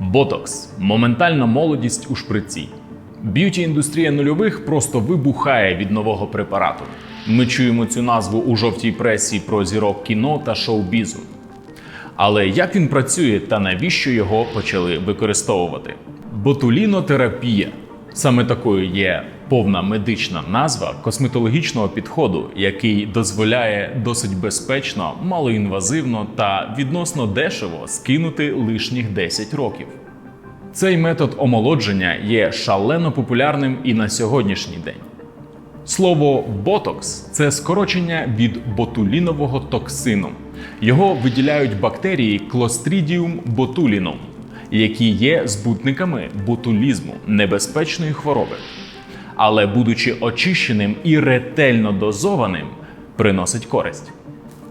Ботокс моментальна молодість у шприці. Б'юті індустрія нульових просто вибухає від нового препарату. Ми чуємо цю назву у жовтій пресі про зірок кіно та шоу-бізу. Але як він працює та навіщо його почали використовувати? Ботулінотерапія саме такою є повна медична назва косметологічного підходу, який дозволяє досить безпечно, малоінвазивно та відносно дешево скинути лишніх 10 років. Цей метод омолодження є шалено популярним і на сьогоднішній день. Слово ботокс це скорочення від ботулінового токсину. Його виділяють бактерії Clostridium botulinum, які є збутниками ботулізму небезпечної хвороби. Але, будучи очищеним і ретельно дозованим, приносить користь.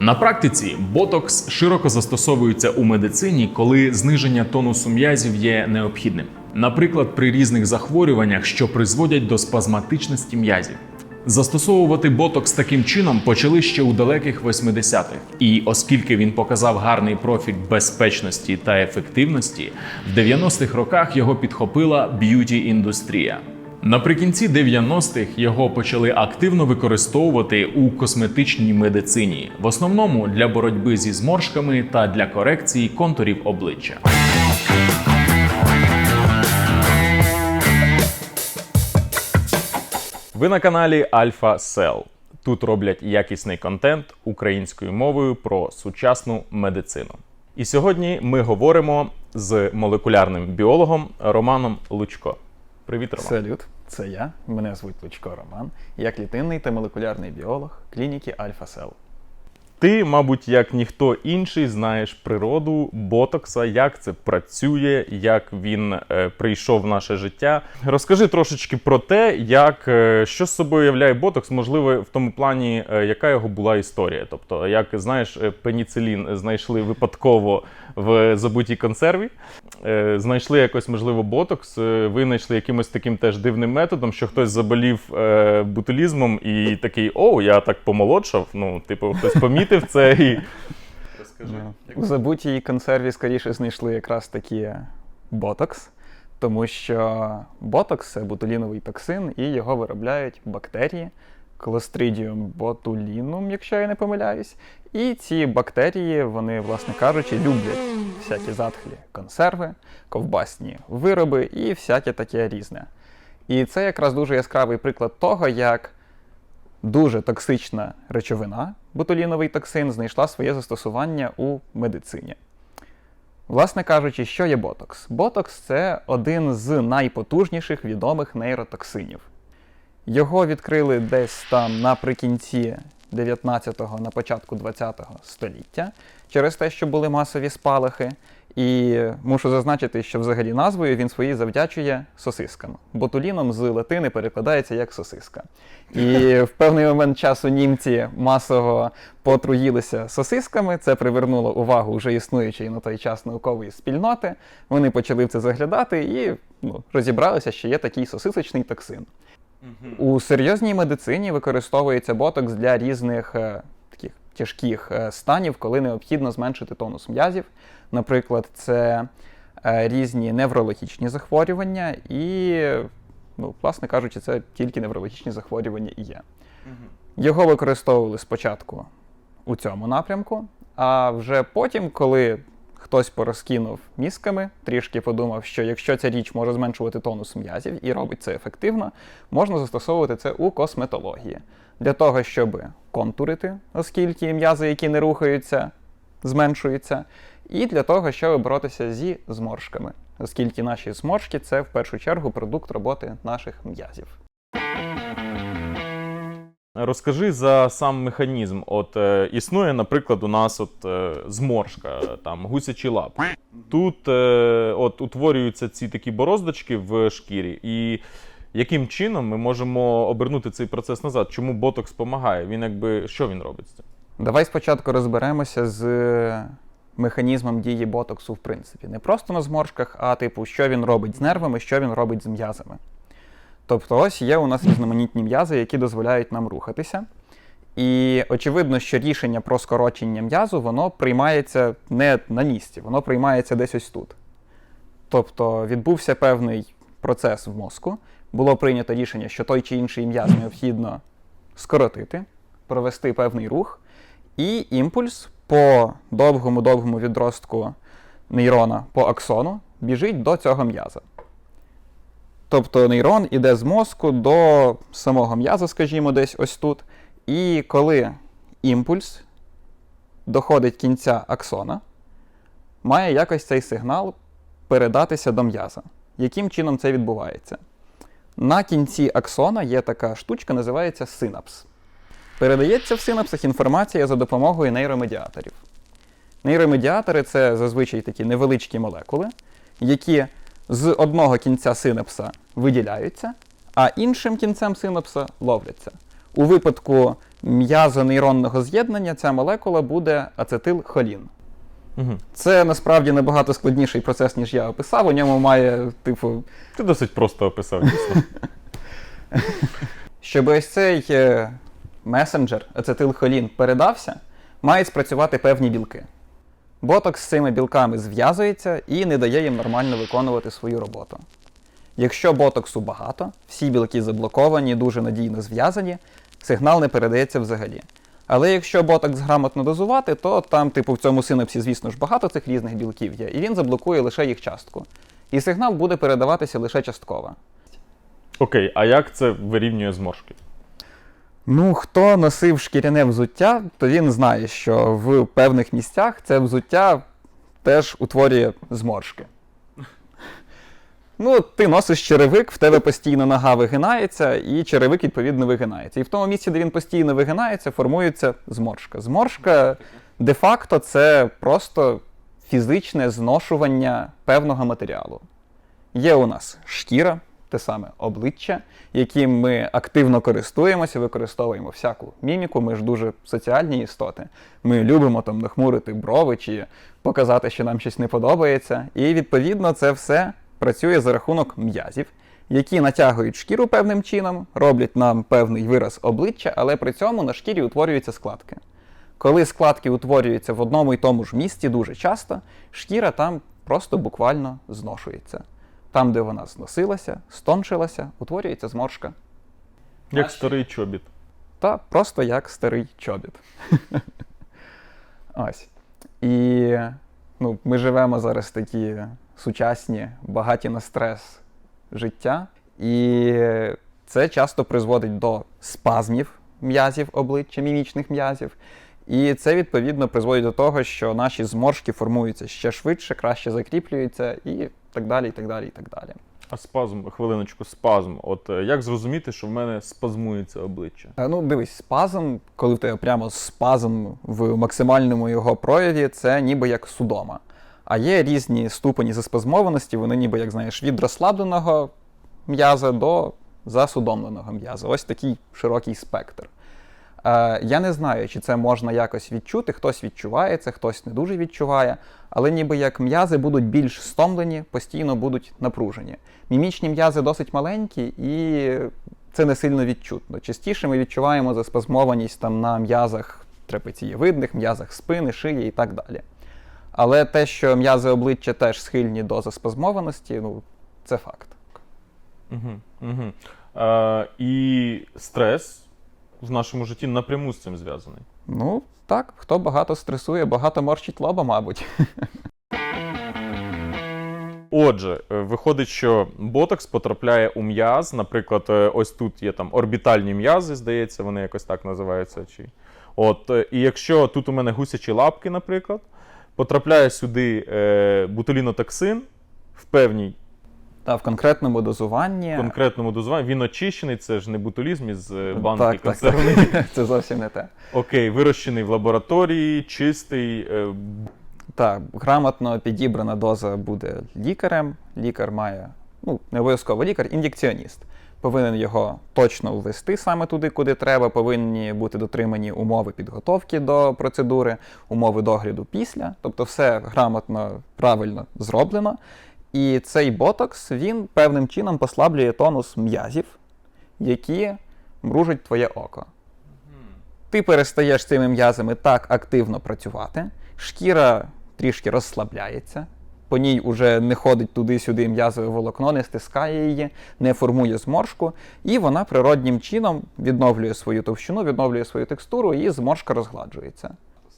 На практиці ботокс широко застосовується у медицині, коли зниження тонусу м'язів є необхідним. Наприклад, при різних захворюваннях, що призводять до спазматичності м'язів. Застосовувати ботокс таким чином почали ще у далеких 80-х. І оскільки він показав гарний профіль безпечності та ефективності, в 90-х роках його підхопила б'юті-індустрія. Наприкінці 90-х його почали активно використовувати у косметичній медицині, в основному для боротьби зі зморшками та для корекції контурів обличчя. Ви на каналі Альфа Сел. Тут роблять якісний контент українською мовою про сучасну медицину. І сьогодні ми говоримо з молекулярним біологом Романом Лучко. Привіт, Роман. Салют, це я. Мене звуть Лучко Роман. Я клітинний та молекулярний біолог клініки Альфа Сел. Ти, мабуть, як ніхто інший, знаєш природу ботокса, як це працює, як він е, прийшов в наше життя. Розкажи трошечки про те, як е, що з собою являє ботокс, можливо, в тому плані, е, яка його була історія. Тобто, як знаєш, е, пеніцилін знайшли випадково в забутій консерві, е, знайшли якось, можливо, ботокс, е, винайшли якимось таким теж дивним методом, що хтось заболів е, бутулізмом і такий: о, я так помолодшав. Ну, типу, хтось помітив це і. Розкажи. У забутій консерві скоріше знайшли якраз таки ботокс, тому що ботокс це ботуліновий токсин, і його виробляють бактерії Clostridium botulinum, якщо я не помиляюсь. І ці бактерії, вони, власне кажучи, люблять всякі затхлі консерви, ковбасні вироби і всяке таке різне. І це якраз дуже яскравий приклад того, як дуже токсична речовина, ботуліновий токсин, знайшла своє застосування у медицині. Власне кажучи, що є ботокс? Ботокс це один з найпотужніших відомих нейротоксинів. Його відкрили десь там наприкінці 19-го, на початку 20-го століття через те, що були масові спалахи. І мушу зазначити, що взагалі назвою він свої завдячує сосискам. Ботуліном з латини перекладається як сосиска. І в певний момент часу німці масово потруїлися сосисками. Це привернуло увагу вже існуючої на той час наукової спільноти. Вони почали в це заглядати і ну, розібралися, що є такий сосисочний токсин. У серйозній медицині використовується ботокс для різних е, тяжких е, станів, коли необхідно зменшити тонус м'язів. Наприклад, це е, різні неврологічні захворювання, і, ну, власне кажучи, це тільки неврологічні захворювання і є. Його використовували спочатку у цьому напрямку, а вже потім, коли хтось порозкинув мізками, трішки подумав, що якщо ця річ може зменшувати тонус м'язів і робить це ефективно, можна застосовувати це у косметології для того, щоб контурити, оскільки м'язи, які не рухаються, зменшуються, і для того, щоб боротися зі зморшками, оскільки наші зморшки це в першу чергу продукт роботи наших м'язів. Розкажи за сам механізм. От е, існує, наприклад, у нас от е, зморшка, там гусячі лапи. Тут е, от утворюються ці такі бороздочки в шкірі, і яким чином ми можемо обернути цей процес назад? Чому ботокс допомагає? Він якби що він робить з цим? Давай спочатку розберемося з механізмом дії ботоксу, в принципі. Не просто на зморшках, а типу, що він робить з нервами, що він робить з м'язами. Тобто, ось є у нас різноманітні м'язи, які дозволяють нам рухатися. І очевидно, що рішення про скорочення м'язу воно приймається не на місці, воно приймається десь ось тут. Тобто відбувся певний процес в мозку, було прийнято рішення, що той чи інший м'яз необхідно скоротити, провести певний рух, і імпульс по довгому-довгому відростку нейрона по аксону біжить до цього м'яза. Тобто нейрон іде з мозку до самого м'яза, скажімо, десь ось тут. І коли імпульс доходить кінця аксона, має якось цей сигнал передатися до м'яза. Яким чином це відбувається? На кінці аксона є така штучка, називається синапс. Передається в синапсах інформація за допомогою нейромедіаторів. Нейромедіатори це зазвичай такі невеличкі молекули, які з одного кінця синапса виділяються, а іншим кінцем синапса ловляться. У випадку м'язонейронного з'єднання ця молекула буде ацетилхолін. Угу. Це насправді набагато складніший процес, ніж я описав. У ньому має, типу, Ти досить просто описав, дійсно. щоб ось цей е, месенджер ацетилхолін передався, мають спрацювати певні білки. Ботокс з цими білками зв'язується і не дає їм нормально виконувати свою роботу. Якщо ботоксу багато, всі білки заблоковані, дуже надійно зв'язані, сигнал не передається взагалі. Але якщо ботокс грамотно дозувати, то там, типу, в цьому синапсі, звісно ж, багато цих різних білків є, і він заблокує лише їх частку. І сигнал буде передаватися лише частково. Окей, а як це вирівнює зморшки? Ну, хто носив шкіряне взуття, то він знає, що в певних місцях це взуття теж утворює зморшки. Ну, ти носиш черевик, в тебе постійно нога вигинається, і черевик, відповідно, вигинається. І в тому місці, де він постійно вигинається, формується зморшка. Зморшка де-факто це просто фізичне зношування певного матеріалу. Є у нас шкіра, те саме обличчя, яким ми активно користуємося, використовуємо всяку міміку. Ми ж дуже соціальні істоти. Ми любимо там нахмурити брови чи показати, що нам щось не подобається. І відповідно це все працює за рахунок м'язів, які натягують шкіру певним чином, роблять нам певний вираз обличчя, але при цьому на шкірі утворюються складки. Коли складки утворюються в одному і тому ж місці дуже часто, шкіра там просто буквально зношується. Там, де вона зносилася, стончилася, утворюється зморшка. Як Наші- старий чобіт. Та просто як старий чобіт. Ось. І ну, ми живемо зараз такі сучасні, багаті на стрес життя. І це часто призводить до спазмів м'язів обличчя, мімічних м'язів. І це відповідно призводить до того, що наші зморшки формуються ще швидше, краще закріплюються і так далі, і так далі, і так далі. А спазм, хвилиночку, спазм. От е, як зрозуміти, що в мене спазмується обличчя? Е, Ну, дивись, спазм, коли в тебе прямо спазм в максимальному його прояві, це ніби як судома. А є різні ступені заспазмованості, вони ніби, як знаєш, від розслабленого м'яза до засудомленого м'яза. Ось такий широкий спектр. Е, я не знаю, чи це можна якось відчути. Хтось відчуває це, хтось не дуже відчуває. Але ніби як м'язи будуть більш стомлені, постійно будуть напружені. Мімічні м'язи досить маленькі і це не сильно відчутно. Частіше ми відчуваємо заспазмованість там на м'язах трапецієвидних, м'язах спини, шиї і так далі. Але те, що м'язи обличчя теж схильні до заспазмованості, ну, це факт. Угу, угу. Е, і стрес в нашому житті напряму з цим зв'язаний. Ну, так, хто багато стресує, багато морщить лоба, мабуть. Отже, е, виходить, що ботокс потрапляє у м'яз. Наприклад, е, ось тут є там орбітальні м'язи, здається, вони якось так називаються. Чи... От, е, і якщо тут у мене гусячі лапки, наприклад, потрапляє сюди е, бутилінотоксин в певній Та в конкретному дозуванні. В конкретному дозуванні, він очищений, це ж не бутулізм із е, банки так, так, так. Це зовсім не те. Окей, вирощений в лабораторії, чистий. е, Так, грамотно підібрана доза буде лікарем. Лікар має, ну, не обов'язково лікар, ін'єкціоніст. Повинен його точно ввести саме туди, куди треба. Повинні бути дотримані умови підготовки до процедури, умови догляду після. Тобто все грамотно, правильно зроблено. І цей ботокс він певним чином послаблює тонус м'язів, які мружать твоє око. Ти перестаєш цими м'язами так активно працювати, шкіра трішки розслабляється, по ній уже не ходить туди-сюди м'язове волокно, не стискає її, не формує зморшку, і вона природнім чином відновлює свою товщину, відновлює свою текстуру, і зморшка розгладжується.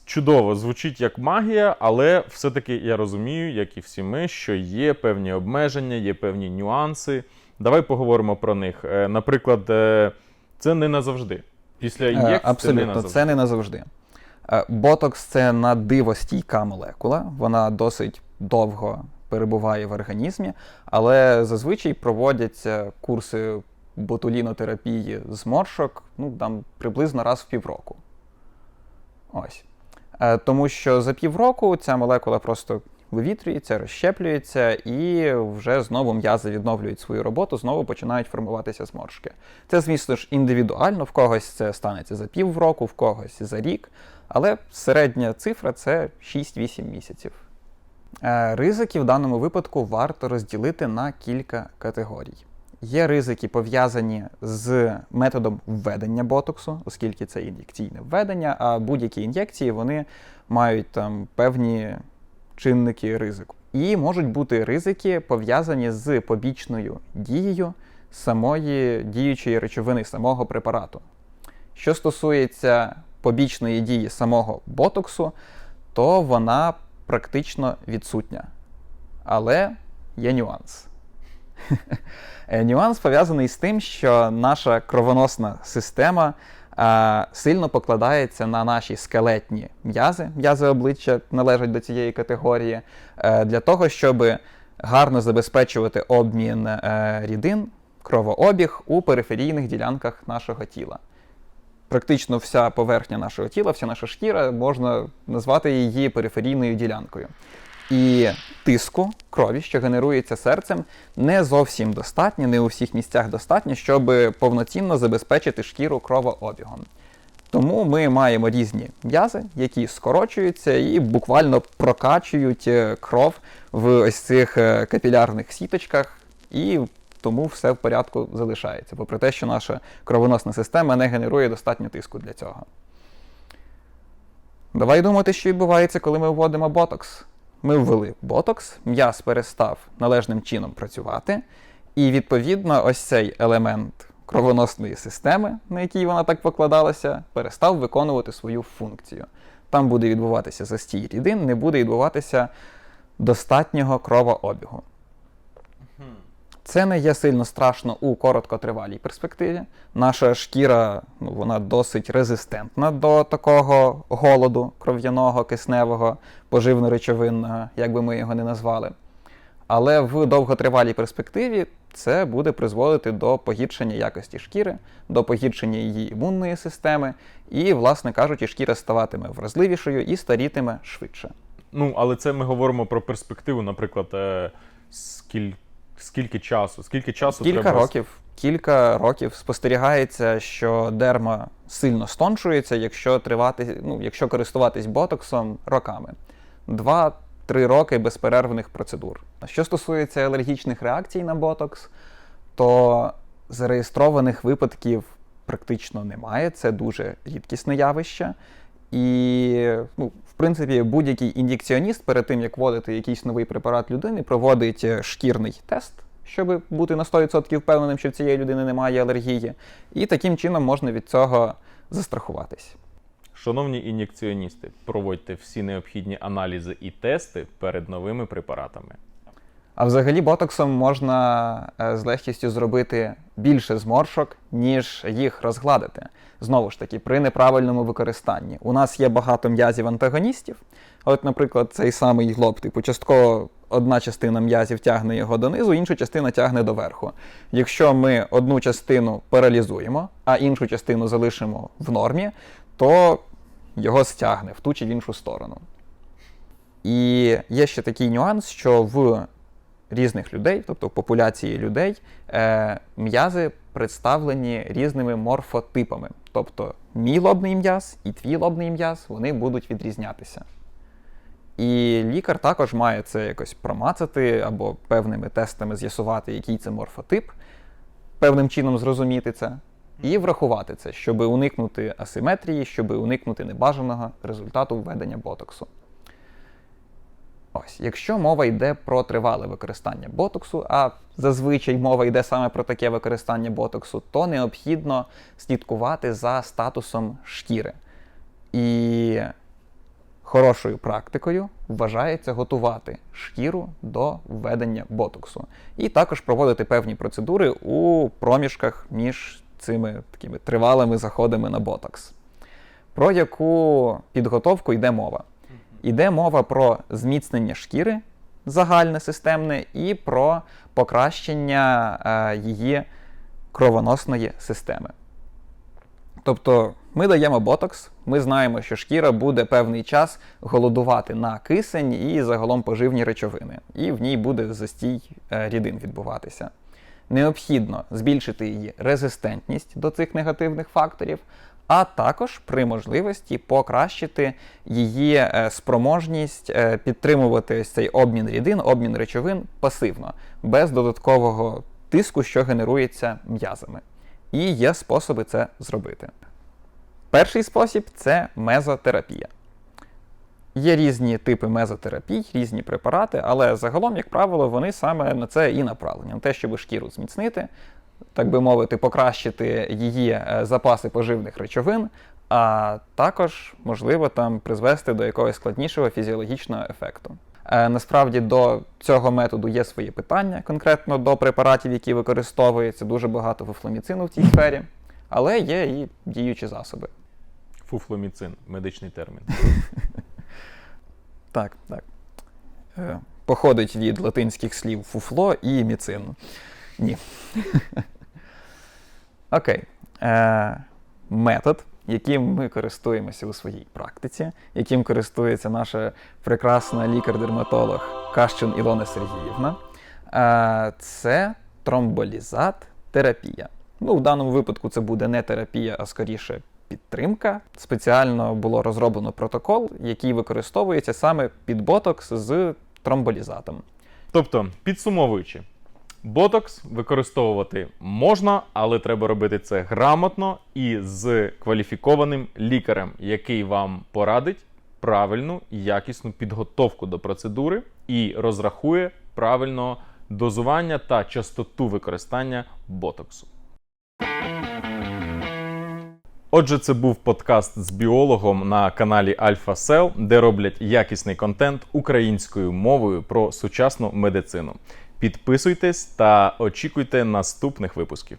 Чудово, звучить як магія, але все-таки я розумію, як і всі ми, що є певні обмеження, є певні нюанси. Давай поговоримо про них. Е, Наприклад, е, це не назавжди. Після Е, ін'єкції це не Абсолютно, назавжди. це не назавжди. Е, Ботокс це на диво стійка молекула, вона досить довго перебуває в організмі, але зазвичай проводяться курси ботулінотерапії зморшок ну, там, приблизно раз в півроку. Ось. Е, Тому що за півроку ця молекула просто вивітрюється, розщеплюється, і вже знову м'язи відновлюють свою роботу, знову починають формуватися зморшки. Це, звісно ж, індивідуально, в когось це станеться за півроку, в когось за рік, але середня цифра це 6-8 місяців. Е, Ризики в даному випадку варто розділити на кілька категорій. Є ризики пов'язані з методом введення ботоксу, оскільки це ін'єкційне введення, а будь-які ін'єкції вони мають там певні чинники ризику. І можуть бути ризики пов'язані з побічною дією самої діючої речовини, самого препарату. Що стосується побічної дії самого ботоксу, то вона практично відсутня. Але є нюанс. Е, Нюанс пов'язаний з тим, що наша кровоносна система е, сильно покладається на наші скелетні м'язи. М'язи обличчя належать до цієї категорії, е, для того, щоб гарно забезпечувати обмін е, рідин, кровообіг у периферійних ділянках нашого тіла. Практично вся поверхня нашого тіла, вся наша шкіра, можна назвати її периферійною ділянкою. І тиску крові, що генерується серцем, не зовсім достатньо, не у всіх місцях достатньо, щоб повноцінно забезпечити шкіру кровообігом. Тому ми маємо різні м'язи, які скорочуються і буквально прокачують е, кров в ось цих е, капілярних сіточках, і тому все в порядку залишається, попри те, що наша кровоносна система не генерує достатньо тиску для цього. Давай думати, що відбувається, коли ми вводимо ботокс. Ми ввели ботокс, м'яз перестав належним чином працювати, і відповідно ось цей елемент кровоносної системи, на який вона так покладалася, перестав виконувати свою функцію. Там буде відбуватися застій рідин, не буде відбуватися достатнього кровообігу. Це не є сильно страшно у короткотривалій перспективі. Наша шкіра ну, вона досить резистентна до такого голоду кров'яного, кисневого, поживно-речовинного, як би ми його не назвали. Але в довготривалій перспективі це буде призводити до погіршення якості шкіри, до погіршення її імунної системи, і, власне кажучи, шкіра ставатиме вразливішою і старітиме швидше. Ну, але це ми говоримо про перспективу, наприклад, е, скіль... скільки часу? Скільки часу Кілька треба років. Кілька років спостерігається, що дерма сильно стончується, якщо тривати, ну, якщо користуватись ботоксом роками. Два-три роки безперервних процедур. А Що стосується алергічних реакцій на ботокс, то зареєстрованих випадків практично немає. Це дуже рідкісне явище. І, ну, принципі, будь-який ін'єкціоніст перед тим, як вводити якийсь новий препарат людини, проводить е, шкірний тест, щоб бути на 100% впевненим, що в цієї людини немає алергії. І таким чином можна від цього застрахуватись. Шановні ін'єкціоністи, проводьте всі необхідні аналізи і тести перед новими препаратами. А взагалі ботоксом можна е, з легкістю зробити більше зморшок, ніж їх розгладити. Знову ж таки, при неправильному використанні. У нас є багато м'язів антагоністів. От, наприклад, цей самий лоб, типу, частково одна частина м'язів тягне його донизу, інша частина тягне доверху. Якщо ми одну частину паралізуємо, а іншу частину залишимо в нормі, то його стягне в ту чи в іншу сторону. І є ще такий нюанс, що в різних людей, тобто в популяції людей, е, м'язи представлені різними морфотипами. Тобто мій лобний м'яз і твій лобний м'яз вони будуть відрізнятися. І лікар також має це якось промацати або певними тестами з'ясувати, який це морфотип, певним чином зрозуміти це, і врахувати це, щоб уникнути асиметрії, щоб уникнути небажаного результату введення ботоксу. Ось, якщо мова йде про тривале використання ботоксу, а зазвичай мова йде саме про таке використання ботоксу, то необхідно слідкувати за статусом шкіри. І хорошою практикою вважається готувати шкіру до введення ботоксу. І також проводити певні процедури у проміжках між цими такими тривалими заходами на ботокс. Про яку підготовку йде мова? Йде мова про зміцнення шкіри загальне системне і про покращення е, її кровоносної системи. Тобто ми даємо ботокс, ми знаємо, що шкіра буде певний час голодувати на кисень і загалом поживні речовини, і в ній буде застій е, рідин відбуватися. Необхідно збільшити її резистентність до цих негативних факторів, а також при можливості покращити її е, спроможність е, підтримувати ось цей обмін рідин, обмін речовин пасивно, без додаткового тиску, що генерується м'язами. І є способи це зробити. Перший спосіб це мезотерапія. Є різні типи мезотерапій, різні препарати, але загалом, як правило, вони саме на це і направлені, на те, щоб шкіру зміцнити, так би мовити, покращити її е, запаси поживних речовин, а також, можливо, там призвести до якогось складнішого фізіологічного ефекту. Е, Насправді до цього методу є свої питання, конкретно до препаратів, які використовуються, дуже багато фуфломіцину в цій сфері, але є і діючі засоби. Фуфломіцин, медичний термін. Так, так. Е, Походить від латинських слів фуфло і міцин. Ні. Окей. Е, метод, яким ми користуємося у своїй практиці, яким користується наша прекрасна лікар-дерматолог Кащун Ілона Сергіївна, е, це тромболізат терапія. Ну, в даному випадку це буде не терапія, а скоріше підтримка. Спеціально було розроблено протокол, який використовується саме під ботокс з тромболізатом. Тобто, підсумовуючи, ботокс використовувати можна, але треба робити це грамотно і з кваліфікованим лікарем, який вам порадить правильну і якісну підготовку до процедури і розрахує правильно дозування та частоту використання ботоксу. Отже, це був подкаст з біологом на каналі Alpha Cell, де роблять якісний контент українською мовою про сучасну медицину. Підписуйтесь та очікуйте наступних випусків.